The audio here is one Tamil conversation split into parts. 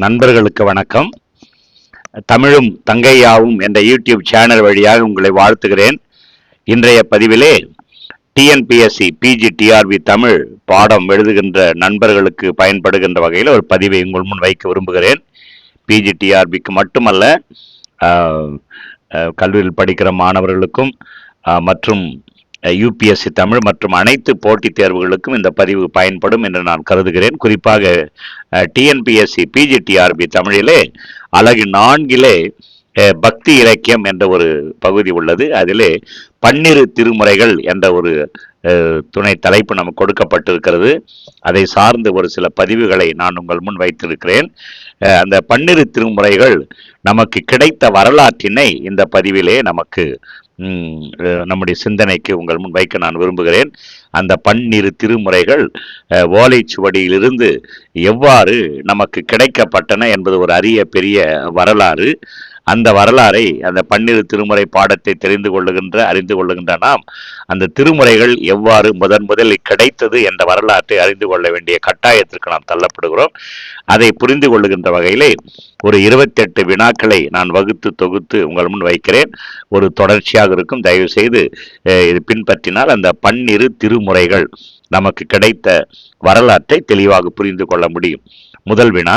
நண்பர்களுக்கு வணக்கம். தமிழும் தங்கையாவும் என்ற யூடியூப் சேனல் வழியாக உங்களை வாழ்த்துகிறேன். இன்றைய பதிவிலே டிஎன்பிஎஸ்சி பிஜி டிஆர்பி தமிழ் பாடம் எழுதுகின்ற நண்பர்களுக்கு பயன்படுகின்ற வகையில் ஒரு பதிவை உங்கள் முன் வைக்க விரும்புகிறேன். பிஜி டிஆர்பிக்கு மட்டுமல்ல கல்லூரியில் படிக்கிற மாணவர்களுக்கும் மற்றும் யூபிஎஸ்சி தமிழ் மற்றும் அனைத்து போட்டித் தேர்வுகளுக்கும் இந்த பதிவு பயன்படும் என்று நான் கருதுகிறேன். குறிப்பாக டிஎன்பிஎஸ்சி பிஜிடிஆர்பி தமிழிலே அழகு நான்கிலே பக்தி இலக்கியம் என்ற ஒரு பகுதி உள்ளது. அதிலே பன்னிரு திருமுறைகள் என்ற ஒரு துணை தலைப்பு நமக்கு கொடுக்கப்பட்டிருக்கிறது. அதை சார்ந்து ஒரு சில பதிவுகளை நான் உங்கள் முன் வைத்திருக்கிறேன். அந்த பன்னிரு திருமுறைகள் நமக்கு கிடைத்த வரலாற்றினை இந்த பதிவிலே நமக்கு நம்முடைய சிந்தனைக்கு உங்கள் முன் வைக்க நான் விரும்புகிறேன். அந்த பன்னிரு திருமுறைகள் ஓலைச்சுவடியிலிருந்து எவ்வாறு நமக்கு கிடைக்கப்பட்டன என்பது ஒரு அரிய பெரிய வரலாறு. அந்த வரலாறை அந்த பன்னிரு திருமுறை பாடத்தை தெரிந்து கொள்ளுகின்ற அறிந்து கொள்ளுகின்ற நாம் அந்த திருமுறைகள் எவ்வாறு முதன் முதலில் கிடைத்தது என்ற வரலாற்றை அறிந்து கொள்ள வேண்டிய கட்டாயத்திற்கு நாம் தள்ளப்படுகிறோம். அதை புரிந்து கொள்ளுகின்ற வகையிலே ஒரு இருபத்தெட்டு வினாக்களை நான் வகுத்து தொகுத்து உங்கள் முன் வைக்கிறேன். ஒரு தொடர்ச்சியாக இருக்கும். தயவு செய்து இது பின்பற்றினால் அந்த பன்னிரு திருமுறைகள் நமக்கு கிடைத்த வரலாற்றை தெளிவாக புரிந்து கொள்ள முடியும். முதல் வினா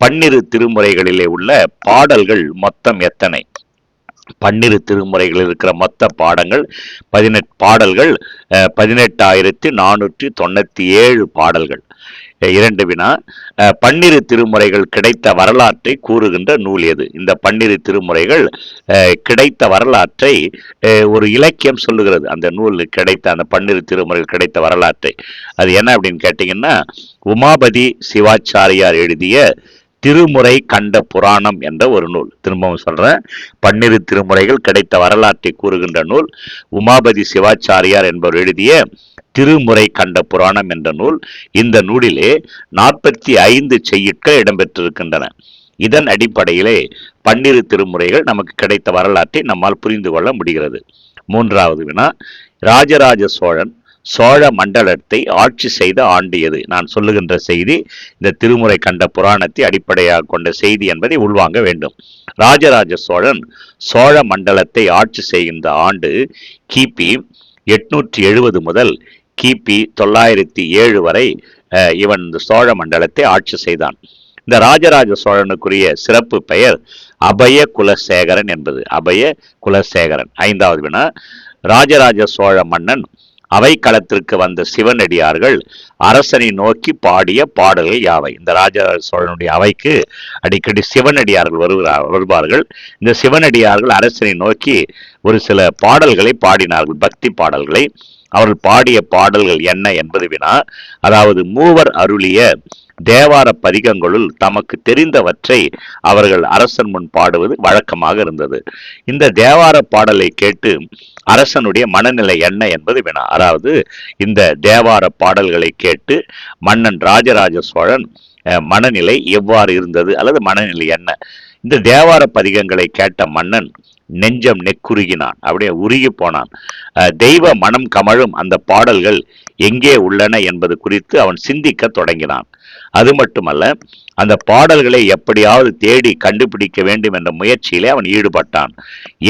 பன்னிரு திருமுறைகளிலே உள்ள பாடல்கள் மொத்தம் எத்தனை? பன்னிரு திருமுறைகளில் இருக்கிற மொத்த பாடங்கள் பதினெட்டு பாடல்கள் அஹ், பதினெட்டாயிரத்தி நானூற்றி தொண்ணூற்றி ஏழு பாடல்கள் இரண்டு வினா அஹ், பன்னிரு திருமுறைகள் கிடைத்த வரலாற்றை கூறுகின்ற நூல் எது? இந்த பன்னிரு திருமுறைகள் அஹ், கிடைத்த வரலாற்றை அஹ், ஒரு இலக்கியம் சொல்லுகிறது. அந்த நூல் கிடைத்த அந்த பன்னிரு திருமுறைகள் கிடைத்த வரலாற்றை. அது என்ன அப்படின்னு கேட்டிங்கன்னா உமாபதி சிவாச்சாரியார் எழுதிய திருமுறை கண்ட புராணம் என்ற ஒரு நூல். திரும்பவும் சொல்றேன். பன்னிரு திருமுறைகள் கிடைத்த வரலாற்றை கூறுகின்ற நூல். உமாபதி சிவாச்சாரியார் என்பவர் எழுதிய திருமுறை கண்ட புராணம் என்ற நூல். இந்த நூலிலே நாற்பத்தி ஐந்து செய்யுட்கள் இடம்பெற்றிருக்கின்றன. இதன் அடிப்படையிலே பன்னிரு திருமுறைகள் நமக்கு கிடைத்த வரலாற்றை நம்மால் புரிந்து கொள்ள முடிகிறது. மூன்றாவது வினா. ராஜராஜ சோழன் சோழ மண்டலத்தை ஆட்சி செய்த ஆண்டு எது நான் சொல்லுகின்ற செய்தி இந்த திருமுறை கண்ட புராணத்தை அடிப்படையாக கொண்ட செய்தி என்பதை உள்வாங்க வேண்டும். ராஜராஜ சோழன் சோழ மண்டலத்தை ஆட்சி செய்கின்ற ஆண்டு கிபி எட்நூற்றி எழுபது முதல் கிபி தொள்ளாயிரத்தி ஏழு வரை அஹ், இவன் இந்த சோழ மண்டலத்தை ஆட்சி செய்தான். இந்த ராஜராஜ சோழனுக்குரிய சிறப்பு பெயர் அபய குலசேகரன் என்பது. அபய குலசேகரன். ஐந்தாவது வினா ராஜராஜ சோழ மன்னன் அவைக்களத்திற்கு வந்த சிவனடியார்கள் அரசனை நோக்கி பாடிய பாடல்கள் யாவை? இந்த ராஜராஜ சோழனுடைய அவைக்கு அடிக்கடி சிவனடியார்கள் வருகிறார் வருவார்கள். இந்த சிவனடியார்கள் அரசனை நோக்கி ஒரு சில பாடல்களை பாடினார்கள். பக்தி பாடல்களை. அவர்கள் பாடிய பாடல்கள் என்ன என்பது வினா அதாவது மூவர் அருளிய தேவார பதிகங்களுள் தமக்கு தெரிந்தவற்றை அவர்கள் அரசன் முன் பாடுவது வழக்கமாக இருந்தது. இந்த தேவார பாடலை கேட்டு அரசனுடைய மனநிலை என்ன என்பது வினா அதாவது இந்த தேவார பாடல்களை கேட்டு மன்னன் ராஜராஜ சோழன் மனநிலை எவ்வாறு இருந்தது அல்லது மனநிலை என்ன? இந்த தேவார பதிகங்களை கேட்ட மன்னன் நெஞ்சம் நெக்குருகினான். அப்படியே உருகி போனான். தெய்வ மனம் கமழும் அந்த பாடல்கள் எங்கே உள்ளன என்பது குறித்து அவன் சிந்திக்க தொடங்கினான். அது மட்டுமல்ல அந்த பாடல்களை எப்படியாவது தேடி கண்டுபிடிக்க வேண்டும் என்ற முயற்சியிலே அவன் ஈடுபட்டான்.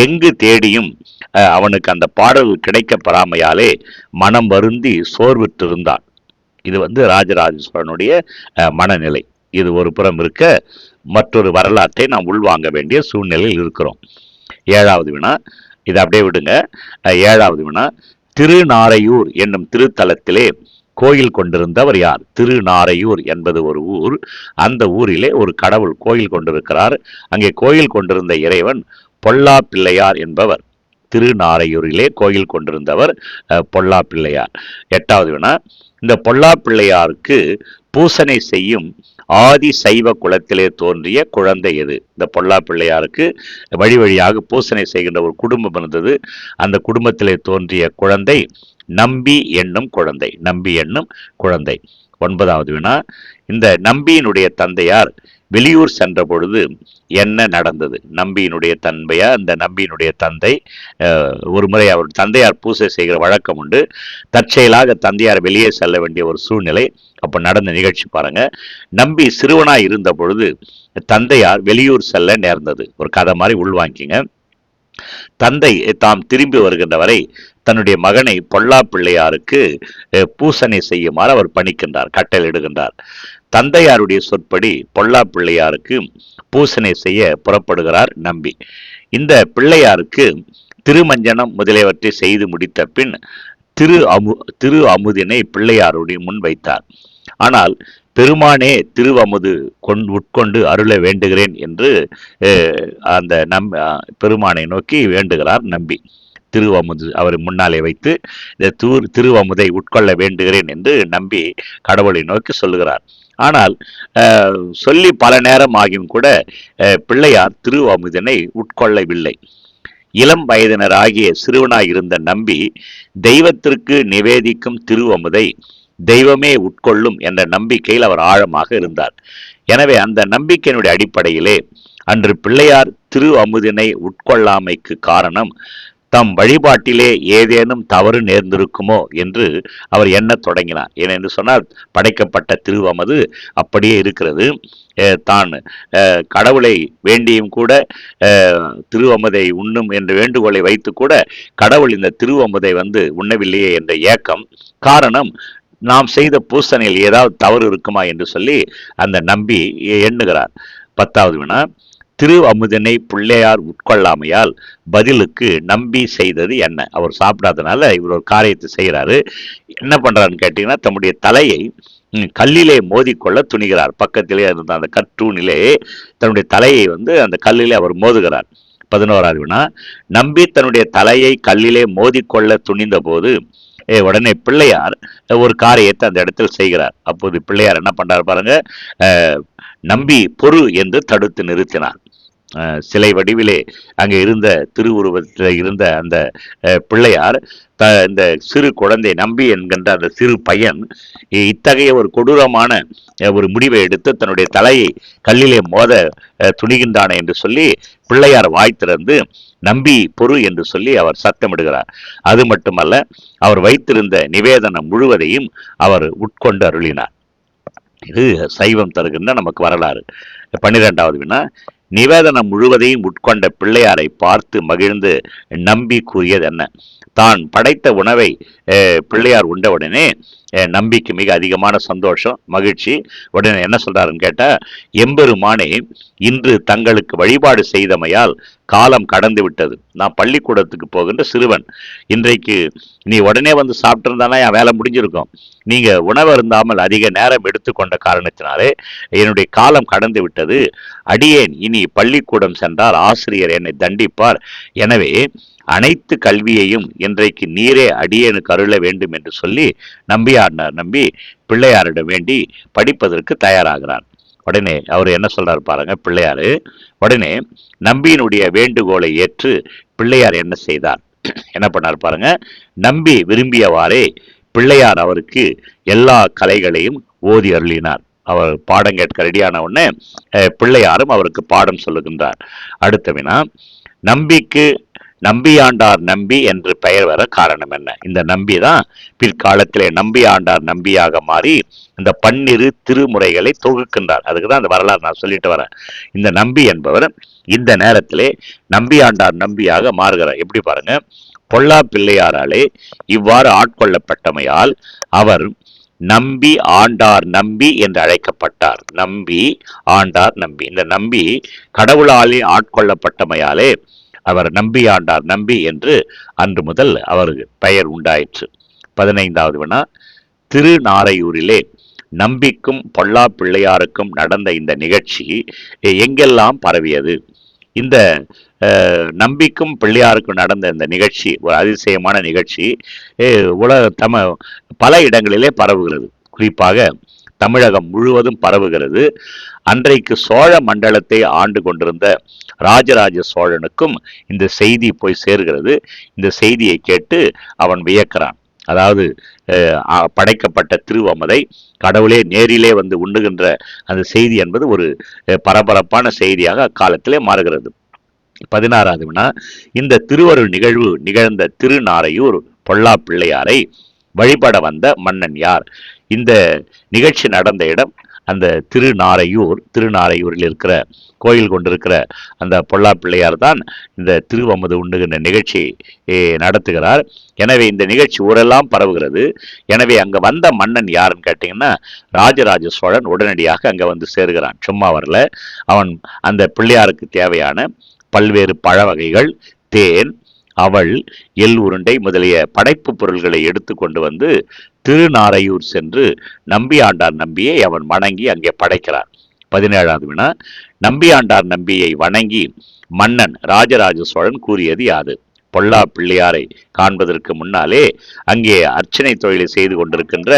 எங்கு தேடியும் அவனுக்கு அந்த பாடல்கள் கிடைக்கப் பெறாமையாலே மனம் வருந்தி சோர்வுற்றிருந்தான் இது வந்து ராஜராஜ சோழனுடைய மனநிலை. இது ஒரு புறம் இருக்க மற்றொரு வரலாற்றை நாம் உள்வாங்க வேண்டிய சூழ்நிலையில் இருக்கிறோம். ஏழாவது வினா. இதை அப்படியே விடுங்க. ஏழாவது வினா. திருநாரையூர் என்னும் திருத்தலத்திலே கோயில் கொண்டிருந்தவர் யார்? திருநாரையூர் என்பது ஒரு ஊர். அந்த ஊரிலே ஒரு கடவுள் கோயில் கொண்டிருக்கிறார். அங்கே கோயில் கொண்டிருந்த இறைவன் பொல்லா பிள்ளையார் என்பவர். திருநாரையூரிலே கோயில் கொண்டிருந்தவர் பொல்லா பிள்ளையார் எட்டாவது வினா. இந்த பொல்லா பிள்ளையாருக்கு பூசனை செய்யும் ஆதி சைவ குலத்திலே தோன்றிய குழந்தை எது? இந்த பொல்லா பிள்ளையாருக்கு வழி வழியாக பூசனை செய்கின்ற ஒரு குடும்பம் இருந்தது. அந்த குடும்பத்திலே தோன்றிய குழந்தை நம்பி என்னும் குழந்தை. நம்பி என்னும் குழந்தை. ஒன்பதாவது வினா. இந்த நம்பியினுடைய தந்தையார் வெளியூர் சென்ற பொழுது என்ன நடந்தது? நம்பியினுடைய தன்மையா அந்த நம்பியினுடைய தந்தை ஒரு முறை அவர் தந்தையார் பூசை செய்கிற வழக்கம் உண்டு. தற்செயலாக தந்தையார் வெளியே செல்ல வேண்டிய ஒரு சூழ்நிலை. அப்போ நடந்த நிகழ்ச்சி பாருங்க. நம்பி சிறுவனாய் இருந்த பொழுது தந்தையார் வெளியூர் செல்ல நேர்ந்தது. ஒரு கதை மாதிரி உள்வாங்கிங்க. தந்தை தாம் திரும்பி வருகின்ற வரை தன்னுடைய மகனை பொல்லா பிள்ளையாருக்கு பூசணை பூசனை செய்யுமாறு அவர் பணிக்கின்றார் கட்டளையிடுகின்றார். தந்தையாருடைய சொற்படி பொல்லா பிள்ளையாருக்கு பூசனை செய்ய புறப்படுகிறார் நம்பி. இந்த பிள்ளையாருக்கு திருமஞ்சனம் முதலியவற்றை செய்து முடித்த பின் திரு அமு திரு அமுதினை பிள்ளையாருடைய முன் வைத்தார். ஆனால் பெருமானே திரு அமுது உட்கொண்டு அருள வேண்டுகிறேன் என்று அந்த நம் பெருமானை நோக்கி வேண்டுகிறார் நம்பி. திருவமுது அவர் முன்னாலே வைத்து இந்த தூர் திருவமுதை உட்கொள்ள வேண்டுகிறேன் என்று நம்பி கடவுளை நோக்கி சொல்லுகிறார். ஆனால் சொல்லி பல நேரம் ஆகியும் கூட பிள்ளையார் பிள்ளையார் திருவமுதனை உட்கொள்ளவில்லை. இளம் வயதினராகிய சிறுவனாய் இருந்த நம்பி தெய்வத்திற்கு நிவேதிக்கும் திருவமுதை தெய்வமே உட்கொள்ளும் என்ற நம்பிக்கையில் அவர் ஆழமாக இருந்தார். எனவே அந்த நம்பிக்கையினுடைய அடிப்படையிலே அன்று பிள்ளையார் திரு அமுதினை உட்கொள்ளாமைக்கு காரணம் தம் வழிபாட்டிலே ஏதேனும் தவறு நேர்ந்திருக்குமோ என்று அவர் எண்ணத் தொடங்கினார். ஏனென்று சொன்னால் படைக்கப்பட்ட திருவமது அப்படியே இருக்கிறது. தான் கடவுளை வேண்டியும் கூட திருவமதை உண்ணும் என்ற வேண்டுகோளை வைத்து கூட கடவுள் இந்த திருவமதை வந்து உண்ணவில்லையே என்ற ஏக்கம். காரணம் நாம் செய்த பூசணையில் ஏதாவது தவறு இருக்குமா என்று சொல்லி அந்த நம்பி எண்ணுகிறார். பத்தாவது வினா திரு அமுதனை பிள்ளையார் உட்கொள்ளாமையால் பதிலுக்கு நம்பி செய்தது என்ன? அவர் சாப்பிடாதனால இவர் ஒரு காரியத்தை செய்கிறாரு. என்ன பண்ணுறான்னு கேட்டிங்கன்னா தம்முடைய தலையை கல்லிலே மோதிக்கொள்ள துணிகிறார். பக்கத்திலே இருந்த அந்த கற்றூனிலே தன்னுடைய தலையை வந்து அந்த கல்லிலே அவர் மோதுகிறார். பதினோராது வினா நம்பி தன்னுடைய தலையை கல்லிலே மோதிக்கொள்ள துணிந்த போது ஏ, உடனே பிள்ளையார் ஒரு காரியத்தை அந்த இடத்தில் செய்கிறார். அப்போது பிள்ளையார் என்ன பண்றாரு பாருங்க நம்பி பொறு என்று தடுத்து நிறுத்தினார். சிலை வடிவிலே அங்கே இருந்த திருவுருவத்தில் இருந்த அந்த பிள்ளையார் த இந்த சிறு குழந்தை நம்பி என்கின்ற அந்த சிறு பையன் இத்தகைய ஒரு கொடூரமான ஒரு முடிவை எடுத்து தன்னுடைய தலையை கல்லிலே மோத துணிகின்றான துணிகின்றானே என்று சொல்லி பிள்ளையார் வாய் திறந்து நம்பி பொறு என்று சொல்லி அவர் சத்தமிடுகிறார். அது மட்டுமல்ல அவர் வைத்திருந்த நிவேதனம் முழுவதையும் அவர் உட்கொண்டு அருளினார். இது சைவம் தருகின்ற நமக்கு வரலாறு. பன்னிரெண்டாவது வினா நிவேதனம் முழுவதையும் உட்கொண்ட பிள்ளையாரை பார்த்து மகிழ்ந்து நம்பி கூறியது என்ன? தான் படைத்த உணவை அஹ், பிள்ளையார் உண்டவுடனே நம்பிக்கை மிக அதிகமான சந்தோஷம் மகிழ்ச்சி. உடனே என்ன சொல்றாருன்னு கேட்டால் எம்பெருமானே இன்று தங்களுக்கு வழிபாடு செய்தமையால் காலம் கடந்து விட்டது. நான் பள்ளிக்கூடத்துக்கு போகின்ற சிறுவன். இன்றைக்கு நீ உடனே வந்து சாப்பிட்ருந்தானா என் வேலை முடிஞ்சிருக்கும். நீங்கள் உணவு இருந்தாமல் அதிக நேரம் எடுத்துக்கொண்ட காரணத்தினாலே என்னுடைய காலம் கடந்து விட்டது. அடியேன் இனி பள்ளிக்கூடம் சென்றால் ஆசிரியர் என்னை தண்டிப்பார். எனவே அனைத்து கல்வியையும் இன்றைக்கு நீரே அடியேனு கருள வேண்டும் என்று சொல்லி நம்பியார் நம்பி பிள்ளையாரிடம் வேண்டி படிப்பதற்கு தயாராகிறார். உடனே அவர் என்ன சொல்றாரு பாருங்க பிள்ளையாரு உடனே நம்பியினுடைய வேண்டுகோளை ஏற்று பிள்ளையார் என்ன செய்தார்? என்ன பண்ணார் பாருங்க நம்பி விரும்பியவாறே பிள்ளையார் அவருக்கு எல்லா கலைகளையும் ஓதி அருளினார். அவர் பாடம் கேட்க ரெடியான உடனே பிள்ளையாரும் அவருக்கு பாடம் சொல்லுகின்றார். அடுத்த வினா நம்பிக்கு நம்பியாண்டார் நம்பி என்று பெயர் வர காரணம் என்ன? இந்த நம்பி தான் பிற்காலத்திலே நம்பியாண்டார் நம்பியாக மாறி இந்த பன்னிரு திருமுறைகளை தொகுக்கின்றார். அதுக்கு தான் அந்த வரலாறு நான் சொல்லிட்டு வரேன். இந்த நம்பி என்பவர் இந்த நேரத்திலே நம்பியாண்டார் நம்பியாக மாறுகிறார். எப்படி பாருங்க? பொல்லா பிள்ளையாராலே இவ்வாறு ஆட்கொள்ளப்பட்டமையால் அவர் நம்பி ஆண்டார் நம்பி என்று அழைக்கப்பட்டார். நம்பி ஆண்டார் நம்பி. இந்த நம்பி கடவுளாலே ஆட்கொள்ளப்பட்டமையாலே அவர் நம்பி ஆண்டார் நம்பி என்று அன்று முதல் அவருக்கு பெயர் உண்டாயிற்று. பதினைந்தாவது வினா திருநாரையூரிலே நம்பிக்கும் பொல்லா பிள்ளையாருக்கும் நடந்த இந்த நிகழ்ச்சி எங்கெல்லாம் பரவியது? இந்த நம்பிக்கும் பிள்ளையாருக்கும் நடந்த இந்த நிகழ்ச்சி ஒரு அதிசயமான நிகழ்ச்சி உலக தம பல இடங்களிலே பரவுகிறது. குறிப்பாக தமிழகம் முழுவதும் பரவுகிறது. அன்றைக்கு சோழ மண்டலத்தை ஆண்டு கொண்டிருந்த ராஜராஜ சோழனுக்கும் இந்த செய்தி போய் சேர்கிறது. இந்த செய்தியை கேட்டு அவன் வியக்கிறான். அதாவது படைக்கப்பட்ட திருவமதை கடவுளே நேரிலே வந்து உண்ணுகின்ற அந்த செய்தி என்பது ஒரு பரபரப்பான செய்தியாக அக்காலத்திலே மாறுகிறது. பதினாறாவது வினா இந்த திருவருள் நிகழ்வு நிகழ்ந்த திருநாரையூர் பொல்லா பிள்ளையாரை வழிபட வந்த மன்னன் யார்? இந்த நிகழ்ச்சி நடந்த இடம் அந்த திருநாரையூர் திருநாரையூரில் இருக்கிற கோயில் கொண்டிருக்கிற அந்த பொல்லா பிள்ளையார் தான் இந்த திருவமது உண்டுகின்ற நிகழ்ச்சி நடத்துகிறார். எனவே இந்த நிகழ்ச்சி ஊரெல்லாம் பரவுகிறது. எனவே அங்கே வந்த மன்னன் யாருன்னு கேட்டிங்கன்னா ராஜராஜ சோழன் உடனடியாக அங்கே வந்து சேருகிறான். சும்மா வரல. அவன் அந்த பிள்ளையாருக்கு தேவையான பல்வேறு பழ வகைகள் தேன் அவள் எள் உருண்டை முதலிய படைப்பு பொருள்களை எடுத்து கொண்டு வந்து திருநாரையூர் சென்று நம்பி ஆண்டார் நம்பியை அவன் வணங்கி அங்கே படைக்கிறான். பதினேழாவது வினா நம்பி ஆண்டார் நம்பியை வணங்கி மன்னன் ராஜராஜ சோழன் கூறியது யாது? பொல்லா பிள்ளையாரை காண்பதற்கு முன்னாலே அங்கே அர்ச்சனை தொழிலை செய்து கொண்டிருக்கின்ற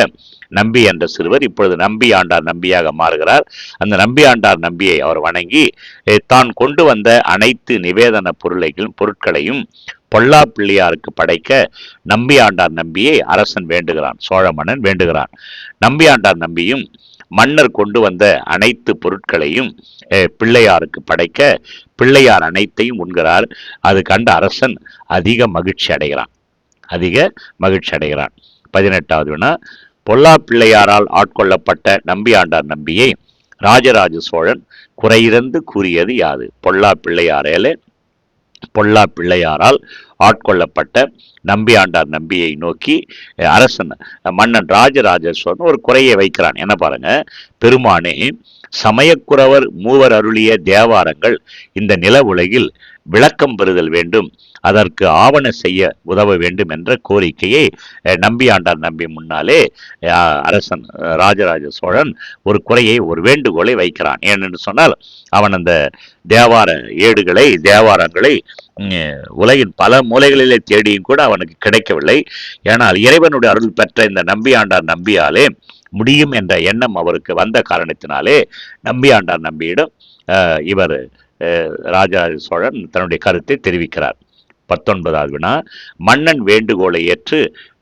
நம்பி என்ற சிறுவர் இப்பொழுது நம்பி ஆண்டார் நம்பியாக மாறுகிறார். அந்த நம்பி ஆண்டார் நம்பியை அவர் வணங்கி தான் கொண்டு வந்த அனைத்து நிவேதன பொருளைகளும் பொருட்களையும் பொல்லா பிள்ளையாருக்கு படைக்க நம்பி ஆண்டார் நம்பியை அரசன் வேண்டுகிறான் சோழ மன்னன் வேண்டுகிறான். நம்பி ஆண்டார் நம்பியும் மன்னர் கொண்டு வந்த அனைத்து பொருட்களையும் பிள்ளையாருக்கு படைக்க பிள்ளையார் அனைத்தையும் உண்கிறார். அது கண்ட அரசன் அதிக மகிழ்ச்சி அடைகிறான். அதிக மகிழ்ச்சி அடைகிறான். பதினெட்டாவது வினா பொல்லா பிள்ளையாரால் ஆட்கொள்ளப்பட்ட நம்பியாண்டார் நம்பியை ராஜராஜ சோழன் குறையிறந்து கூறியது யாது? பொல்லா பிள்ளையாரேலே பொல்லா பிள்ளையாரால் ஆட்கொள்ளப்பட்ட நம்பியாண்டார் நம்பியை நோக்கி அரசன் மன்னன் ராஜராஜ சோழன் ஒரு குறையை வைக்கிறான். என்ன பாருங்க? பெருமானே சமயக்குறவர் மூவர் அருளிய தேவாரங்கள் இந்த நில உலகில் விளக்கம் பெறுதல் வேண்டும். அதற்கு ஆவண செய்ய உதவ வேண்டும் என்ற கோரிக்கையை நம்பி நம்பியாண்டார் நம்பி முன்னாலே அரசன் ராஜராஜ சோழன் ஒரு குறையை ஒரு வேண்டுகோளை வைக்கிறான். ஏனென்று சொன்னால் அவன் அந்த தேவார ஏடுகளை தேவாரங்களை உலகின் பல மூலைகளிலே தேடியும் கூட அவனுக்கு கிடைக்கவில்லை. ஏனால் இறைவனுடைய அருள் பெற்ற இந்த நம்பியாண்டார் நம்பியாலே முடியும் என்ற எண்ணம் அவருக்கு வந்த காரணத்தினாலே நம்பியாண்டார் நம்பியிடம் இவர் ராஜராஜ சோழன் தன்னுடைய கருத்தை தெரிவிக்கிறார். பத்தொன்பதாவது வினா மன்னன் வேண்டுகோளை ஏற்று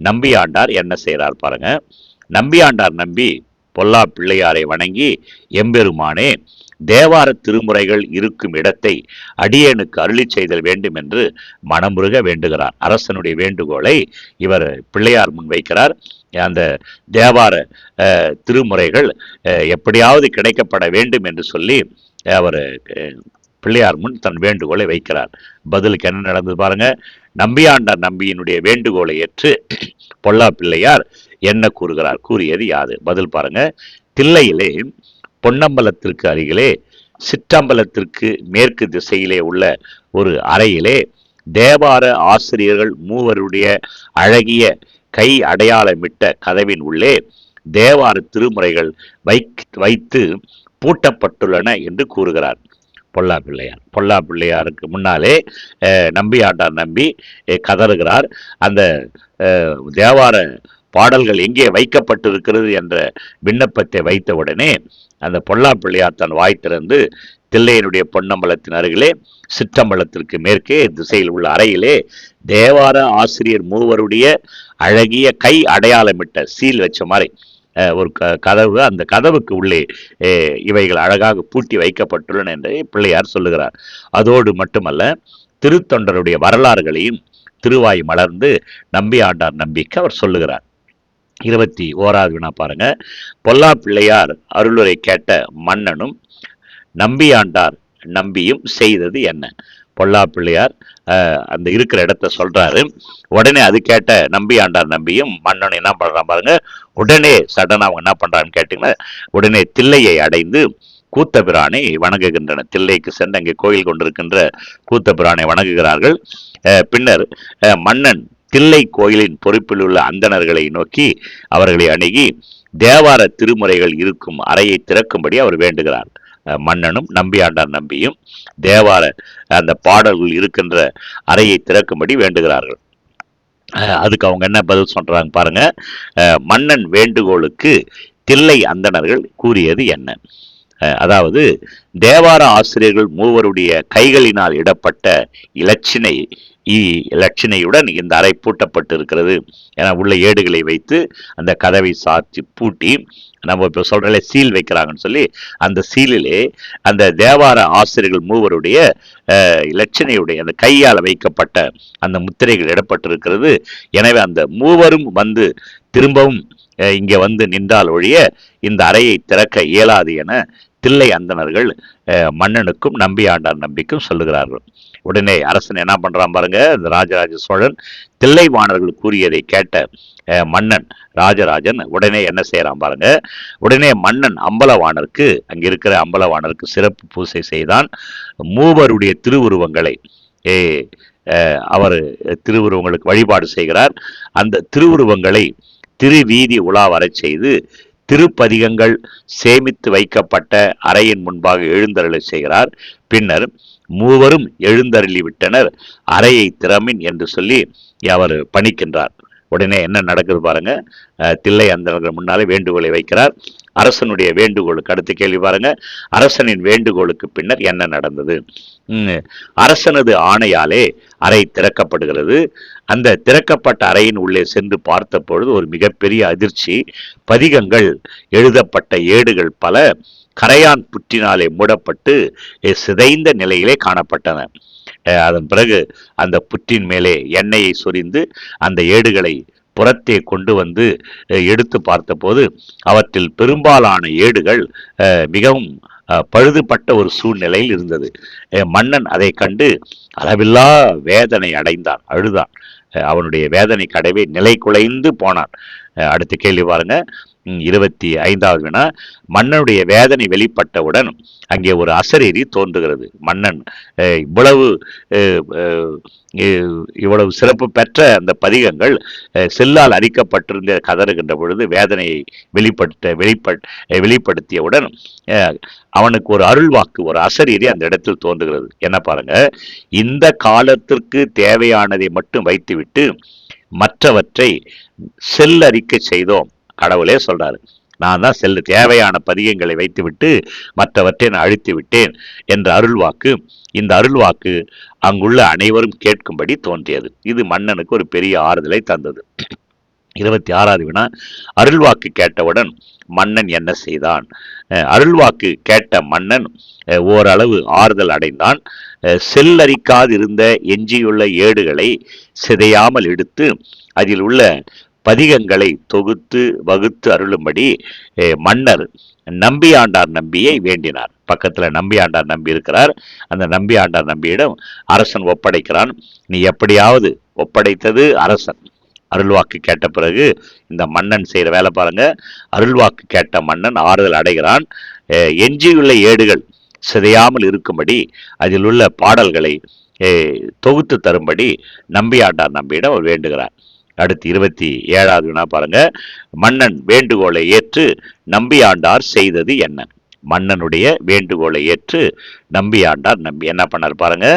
நம்பியாண்டார் என்ன செய்கிறார் பாருங்க. நம்பியாண்டார் நம்பி பொல்லா பிள்ளையாரை வணங்கி எம்பெருமானே தேவார திருமுறைகள் இருக்கும் இடத்தை அடியேனுக்கு அருளி செய்தல் வேண்டும் என்று மனமுருக வேண்டுகிறார். அரசனுடைய வேண்டுகோளை இவர் பிள்ளையார் முன் வைக்கிறார். அந்த தேவார திருமுறைகள் எப்படியாவது கிடைக்கப்பட வேண்டும் என்று சொல்லி அவர் பிள்ளையார் முன் தன் வேண்டுகோளை வைக்கிறார். பதிலுக்கு என்ன நடந்தது பாருங்க? நம்பியாண்டார் நம்பியினுடைய வேண்டுகோளை ஏற்று பொல்லா பிள்ளையார் என்ன கூறுகிறார்? கூறியது யாது? பதில் பாருங்க. தில்லையிலே பொன்னம்பலத்திற்கு அருகிலே சிற்றம்பலத்திற்கு மேற்கு திசையிலே உள்ள ஒரு அறையிலே தேவார ஆசிரியர்கள் மூவருடைய அழகிய கை அடையாளமிட்ட கதவின் உள்ளே தேவார திருமுறைகள் வைக் வைத்து பூட்டப்பட்டுள்ளன என்று கூறுகிறார். பொல்லா பிள்ளையார். பொல்லா பிள்ளையாருக்கு முன்னாலே அஹ், நம்பியாண்டார் நம்பி கதறுகிறார். அந்த தேவார பாடல்கள் எங்கே வைக்கப்பட்டிருக்கிறது என்ற விண்ணப்பத்தை வைத்தவுடனே அந்த பொல்லா பிள்ளையார் தன் வாய் திறந்து தில்லையனுடைய பொன்னம்பலத்தின் அருகிலே சிற்றம்பலத்திற்கு மேற்கே திசையில் உள்ள அறையிலே தேவார ஆசிரியர் மூவருடைய அழகிய கை அடையாளமிட்ட சீல் வச்ச மாதிரி ஒரு க கதவு அந்த கதவுக்கு உள்ளே இவைகள் அழகாக பூட்டி வைக்கப்பட்டுள்ளன என்று பிள்ளையார் சொல்லுகிறார். அதோடு மட்டுமல்ல திருத்தொண்டருடைய வரலாறுகளையும் திருவாய் மலர்ந்து நம்பி ஆண்டார் நம்பிக்கை அவர் சொல்லுகிறார். இருபத்தி ஓராவது வினா பாருங்க. பொல்லா பிள்ளையார் அருளுரை கேட்ட மன்னனும் நம்பியாண்டார் நம்பியும் செய்தது என்ன? பொல்லா பிள்ளையார் அந்த இருக்கிற இடத்த சொல்கிறாரு உடனே அது கேட்ட நம்பி ஆண்டார் நம்பியும் மன்னன் என்ன பண்ணுறான் பாருங்க உடனே சடனாக அவங்க என்ன பண்ணுறான்னு கேட்டிங்கன்னா உடனே தில்லையை அடைந்து கூத்தபிரானை வணங்குகின்றன தில்லைக்கு சென்று அங்கே கோயில் கொண்டிருக்கின்ற கூத்தபிரானை வணங்குகிறார்கள். பின்னர் மன்னன் தில்லை கோயிலின் பொறுப்பில் உள்ள அந்தணர்களை நோக்கி அவர்களை அணுகி தேவார திருமுறைகள் இருக்கும் அறையை திறக்கும்படி அவர் வேண்டுகிறார். மன்னனும் நம்பியாண்டார் நம்பியும் தேவார அந்த பாடல்கள் இருக்கின்ற அறையை திறக்கும்படி வேண்டுகிறார்கள். அதுக்கு அவங்க என்ன பதில் சொல்கிறாங்க பாருங்க. மன்னன் வேண்டுகோளுக்கு தில்லை அந்தணர்கள் கூறியது என்ன? அதாவது தேவார ஆசிரியர்கள் மூவருடைய கைகளினால் இடப்பட்ட இலச்சினை இ- இந்த அறை பூட்டப்பட்டு இருக்கிறது என உள்ள ஏடுகளை வைத்து அந்த கதவை சாத்தி பூட்டி நம்ம இப்போ சொல்கிறல சீல் வைக்கிறாங்கன்னு சொல்லி அந்த சீலிலே அந்த தேவார ஆசிரியர்கள் மூவருடைய இலட்சணையுடைய அந்த கையால் வைக்கப்பட்ட அந்த முத்திரைகள் இடப்பட்டிருக்கிறது. எனவே அந்த மூவரும் வந்து திரும்பவும் இங்கே வந்து நின்றால் ஒழிய இந்த அறையை திறக்க இயலாது என தில்லை அந்தணர்கள் அஹ், மன்னனுக்கும் நம்பியாண்டார் நம்பிக்கும் சொல்லுகிறார்கள். உடனே அரசன் என்ன பண்றான் பாருங்க இந்த ராஜராஜ சோழன் தில்லைவாணர்கள் கூறியதை கேட்ட அஹ், மன்னன் ராஜராஜன் உடனே என்ன செய்யறான் பாருங்க உடனே மன்னன் அம்பலவாணருக்கு அங்க இருக்கிற அம்பலவாணருக்கு சிறப்பு பூசை செய்தான். மூவருடைய திருவுருவங்களை ஏ அஹ், அவர் திருவுருவங்களுக்கு வழிபாடு செய்கிறார். அந்த திருவுருவங்களை திருவீதி உலா வரச் செய்து திருப்பதிகங்கள் சேமித்து வைக்கப்பட்ட அறையின் முன்பாக எழுந்தருளை செய்கிறார். பின்னர் மூவரும் எழுந்தருளி விட்டனர். அறையை திறமின் என்று சொல்லி அவர் பணிக்கின்றார். உடனே என்ன நடக்குது பாருங்க. தில்லை அந்தனர்கள் முன்னாலே வேண்டுகோளை வைக்கிறார். அரசனுடைய வேண்டுகோளுக்கு அடுத்து கேள்வி பாருங்க. அரசனின் வேண்டுகோளுக்கு பின்னர் என்ன நடந்தது? அரசனது ஆணையாலே அறை திறக்கப்படுகிறது. அந்த திறக்கப்பட்ட அறையின் உள்ளே சென்று பார்த்த பொழுது ஒரு மிகப்பெரிய அதிர்ச்சி பதிகங்கள் எழுதப்பட்ட ஏடுகள் பல கரையான் புற்றினாலே மூடப்பட்டு சிதைந்த நிலையிலே காணப்பட்டன. அதன் பிறகு அந்த புற்றின் மேலே எண்ணெயை சொரிந்து அந்த ஏடுகளை புறத்தே கொண்டு வந்து எடுத்து பார்த்தபோது அவற்றில் பெரும்பாலான ஏடுகள் மிகவும் பழுதுபட்ட ஒரு சூழ்நிலையில் இருந்தது. மன்னன் அதை கண்டு அளவில்லா வேதனை அடைந்தான் அழுதான். அஹ், அவனுடைய வேதனை கடவே நிலை குலைந்து போனான். அஹ், அடுத்த கேள்வி பாருங்க. இருபத்தி ஐந்தாவது வினா மன்னனுடைய வேதனை வெளிப்பட்டவுடன் அங்கே ஒரு அசரீரி தோன்றுகிறது. மன்னன் இவ்வளவு இவ்வளவு சிறப்பு பெற்ற அந்த பதிகங்கள் செல்லால் அரிக்கப்பட்டிருந்த கதறுகின்ற பொழுது வேதனையை வெளிப்படுத்த வெளிப்பட் வெளிப்படுத்தியவுடன் அவனுக்கு ஒரு அருள்வாக்கு ஒரு அசரீரி அந்த இடத்தில் தோன்றுகிறது. என்ன பாருங்க இந்த காலத்திற்கு தேவையானதை மட்டும் வைத்துவிட்டு மற்றவற்றை செல்லரிக்க செய்தோம். கடவுளே சொல்றாரு. நான் தான் செல்லு தேவையான பதியங்களை வைத்துவிட்டு மற்றவற்றை நான் அழித்து விட்டேன் என்ற அருள்வாக்கு இந்த அருள்வாக்கு அங்குள்ள அனைவரும் கேட்கும்படி தோன்றியது. இது மன்னனுக்கு ஒரு பெரிய ஆறுதலை தந்தது. இருபத்தி ஆறாவது வினா அருள்வாக்கு கேட்டவுடன் மன்னன் என்ன செய்தான்? அஹ் அருள்வாக்கு கேட்ட மன்னன் ஓரளவு ஆறுதல் அடைந்தான். செல்லரிக்காதிருந்த எஞ்சியுள்ள ஏடுகளை சிதையாமல் எடுத்து அதில் உள்ள பதிகங்களை தொகுத்து வகுத்து அருளும்படி மன்னர் நம்பியாண்டார் நம்பியை வேண்டினார். பக்கத்தில் நம்பியாண்டார் நம்பி இருக்கிறார். அந்த நம்பியாண்டார் நம்பியிடம் அரசன் ஒப்படைக்கிறான். நீ எப்படியாவது ஒப்படைத்தது அரசன். அருள்வாக்கு கேட்ட பிறகு இந்த மன்னன் செய்கிற வேலை பாருங்க. அருள்வாக்கு கேட்ட மன்னன் ஆறுதல் அடைகிறான். எஞ்சியுள்ள ஏடுகள் சிதையாமல் இருக்கும்படி அதில் உள்ள பாடல்களை தொகுத்து தரும்படி நம்பியாண்டார் நம்பியிடம் அவர் வேண்டுகிறார். அடுத்து இருபத்தி ஏழாவது வினா பாருங்க. மன்னன் வேண்டுகோளை ஏற்று நம்பியாண்டார் செய்தது என்ன? மன்னனுடைய வேண்டுகோளை ஏற்று நம்பியாண்டார் நம்பி என்ன பண்ணார் பாருங்க.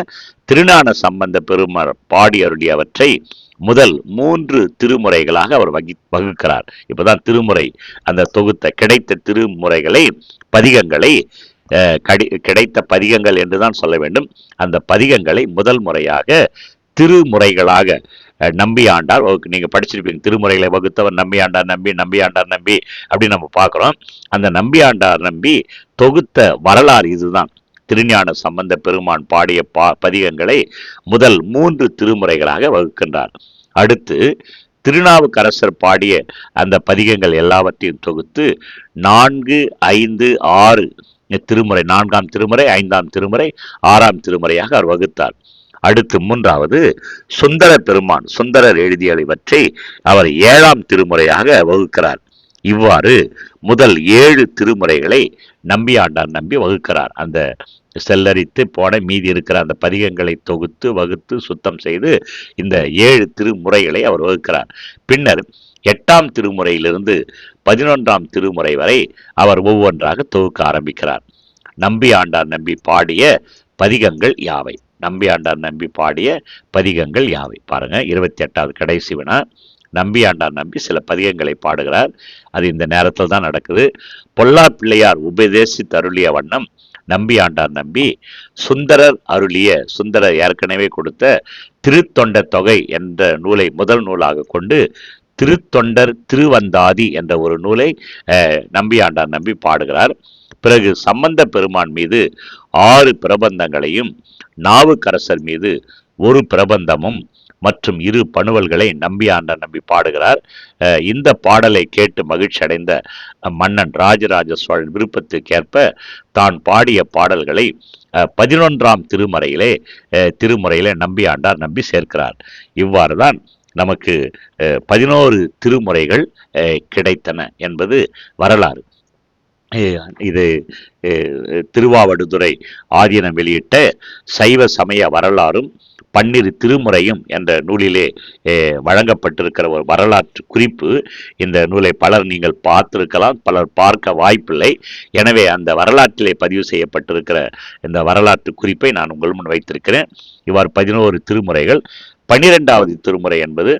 திருஞான சம்பந்த பெருமர் பாடி அருளியவற்றை முதல் மூன்று திருமுறைகளாக அவர் வகி வகுக்கிறார். இப்போதான் திருமுறை அந்த தொகுத்த கிடைத்த திருமுறைகளை பதிகங்களை கடி கிடைத்த பதிகங்கள் என்றுதான் சொல்ல வேண்டும். அந்த பதிகங்களை முதல் முறையாக திருமுறைகளாக நம்பி ஆண்டார். வகுக்கு நீங்க படிச்சிருப்பீங்க. திருமுறைகளை வகுத்தவர் நம்பி ஆண்டார் நம்பி நம்பி ஆண்டார் நம்பி அப்படின்னு நம்ம பார்க்குறோம். அந்த நம்பி ஆண்டார் நம்பி தொகுத்த வரலாறு இதுதான். திருஞான சம்பந்த பெருமான் பாடிய பா பதிகங்களை முதல் மூன்று திருமுறைகளாக வகுக்கின்றார். அடுத்து திருநாவுக்கரசர் பாடிய அந்த பதிகங்கள் எல்லாவற்றையும் தொகுத்து நான்கு ஐந்து ஆறு திருமுறை நான்காம் திருமுறை ஐந்தாம் திருமுறை ஆறாம் திருமுறையாக அவர் வகுத்தார். அடுத்து மூன்றாவது சுந்தர பெருமான் சுந்தரர் எழுதியவற்றை அவர் ஏழாம் திருமுறையாக வகுக்கிறார். இவ்வாறு முதல் ஏழு திருமுறைகளை நம்பியாண்டார் நம்பி வகுக்கிறார். அந்த செல்லரித்து போன மீதி இருக்கிற அந்த பதிகங்களை தொகுத்து வகுத்து சுத்தம் செய்து இந்த ஏழு திருமுறைகளை அவர் வகுக்கிறார். பின்னர் எட்டாம் திருமுறையிலிருந்து பதினொன்றாம் திருமுறை வரை அவர் ஒவ்வொன்றாக தொகுக்க ஆரம்பிக்கிறார். நம்பி ஆண்டார் நம்பி பாடிய பதிகங்கள் யாவை? நம்பியாண்டார் நம்பி பாடிய பதிகங்கள் யாவை? பாருங்க இருபத்தி எட்டாவது கடைசி வினா. நம்பியாண்டார் நம்பி சில பதிகங்களை பாடுகிறார். அது இந்த நேரத்தில் தான் நடக்குது. பொல்லா பிள்ளையார் உபதேசி அருளிய வண்ணம் நம்பியாண்டார் நம்பி சுந்தரர் அருளிய சுந்தரர் ஏற்கனவே கொடுத்த திருத்தொண்ட தொகை என்ற நூலை முதல் நூலாக கொண்டு திருத்தொண்டர் திருவந்தாதி என்ற ஒரு நூலை நம்பியாண்டார் நம்பி பாடுகிறார். பிறகு சம்பந்த பெருமான் மீது ஆறு பிரபந்தங்களையும் நாவுக்கரசர் மீது ஒரு பிரபந்தமும் மற்றும் இரு பணுவல்களை நம்பி நம்பி பாடுகிறார். இந்த பாடலை கேட்டு மகிழ்ச்சி அடைந்த மன்னன் ராஜராஜ சோழன் விருப்பத்துக்கேற்ப தான் பாடிய பாடல்களை பதினொன்றாம் திருமறையிலே திருமுறையிலே நம்பி ஆண்டார் நம்பி சேர்க்கிறார். இவ்வாறு தான் நமக்கு பதினோரு திருமுறைகள் கிடைத்தன என்பது வரலாறு. இது திருவாவடுதுறை ஆதீனம் வெளியிட்ட சைவ சமய வரலாறும் பன்னிரு திருமுறையும் என்ற நூலிலே வழங்கப்பட்டிருக்கிற ஒரு வரலாற்று குறிப்பு. இந்த நூலை பலர் நீங்கள் பார்த்திருக்கலாம் பலர் பார்க்க வாய்ப்பில்லை. எனவே அந்த வரலாற்றிலே பதிவு செய்யப்பட்டிருக்கிற இந்த வரலாற்று குறிப்பை நான் உங்கள் முன் வைத்திருக்கிறேன். இவ்வாறு பதினோரு திருமுறைகள் பன்னிரெண்டாவது திருமுறை என்பது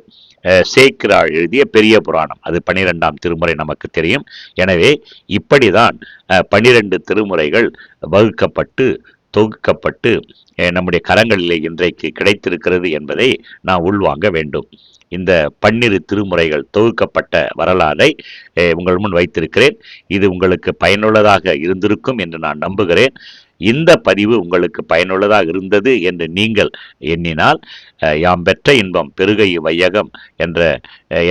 சேக்கிராள் எழுதிய பெரிய புராணம். அது பனிரெண்டாம் திருமுறை நமக்கு தெரியும். எனவே இப்படிதான் பனிரெண்டு திருமுறைகள் வகுக்கப்பட்டு தொகுக்கப்பட்டு நம்முடைய கரங்களிலே இன்றைக்கு கிடைத்திருக்கிறது என்பதை நான் உள்வாங்க வேண்டும். இந்த பன்னிரு திருமுறைகள் தொகுக்கப்பட்ட வரலாறை உங்கள் முன் வைத்திருக்கிறேன். இது உங்களுக்கு பயனுள்ளதாக இருந்திருக்கும் என்று நான் நம்புகிறேன். இந்த பதிவு உங்களுக்கு பயனுள்ளதாக இருந்தது என்று நீங்கள் எண்ணினால் யாம் பெற்ற இன்பம் பெருகை வையகம் என்ற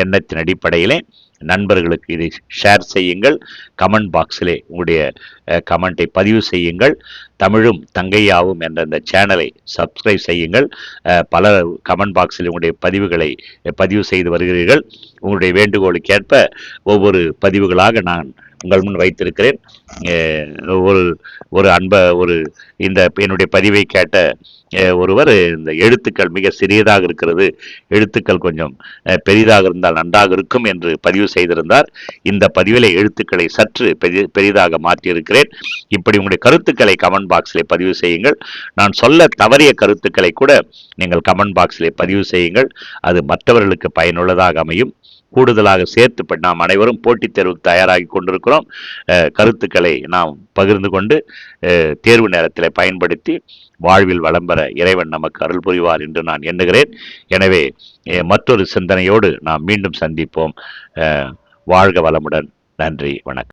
எண்ணத்தின் அடிப்படையிலே நண்பர்களுக்கு இதை ஷேர் செய்யுங்கள். கமெண்ட் பாக்ஸிலே உங்களுடைய கமெண்ட்டை பதிவு செய்யுங்கள். தமிழும் தங்கையாவும் என்ற இந்த சேனலை சப்ஸ்கிரைப் செய்யுங்கள். பல கமெண்ட் பாக்ஸில் உங்களுடைய பதிவுகளை பதிவு செய்து வருகிறீர்கள். உங்களுடைய வேண்டுகோளுக்கேற்ப ஒவ்வொரு பதிவுகளாக நான் உங்கள் முன் வைத்திருக்கிறேன். ஒரு ஒரு அன்ப ஒரு இந்த என்னுடைய பதிவை கேட்ட ஒருவர் இந்த எழுத்துக்கள் மிக சிறியதாக இருக்கிறது. எழுத்துக்கள் கொஞ்சம் பெரிதாக இருந்தால் நன்றாக இருக்கும் என்று பதிவு செய்திருந்தார். இந்த பதிவில் எழுத்துக்களை சற்று பெரிதாக மாற்றியிருக்கிறேன். இப்படி உங்களுடைய கருத்துக்களை கமெண்ட் பாக்ஸில் பதிவு செய்யுங்கள். நான் சொல்ல தவறிய கருத்துக்களை கூட நீங்கள் கமெண்ட் பாக்ஸில் பதிவு செய்யுங்கள். அது மற்றவர்களுக்கு பயனுள்ளதாக அமையும். கூடுதலாக சேர்த்து நாம் அனைவரும் போட்டித் தேர்வுக்கு தயாராகி கொண்டிருக்கிறோம். கருத்துக்களை நாம் பகிர்ந்து கொண்டு தேர்வு நேரத்தில் பயன்படுத்தி வாழ்வில் வளம் பெற இறைவன் நமக்கு அருள் புரிவார் என்று நான் எண்ணுகிறேன். எனவே மற்றொரு சிந்தனையோடு நாம் மீண்டும் சந்திப்போம். வாழ்க வளமுடன். நன்றி வணக்கம்.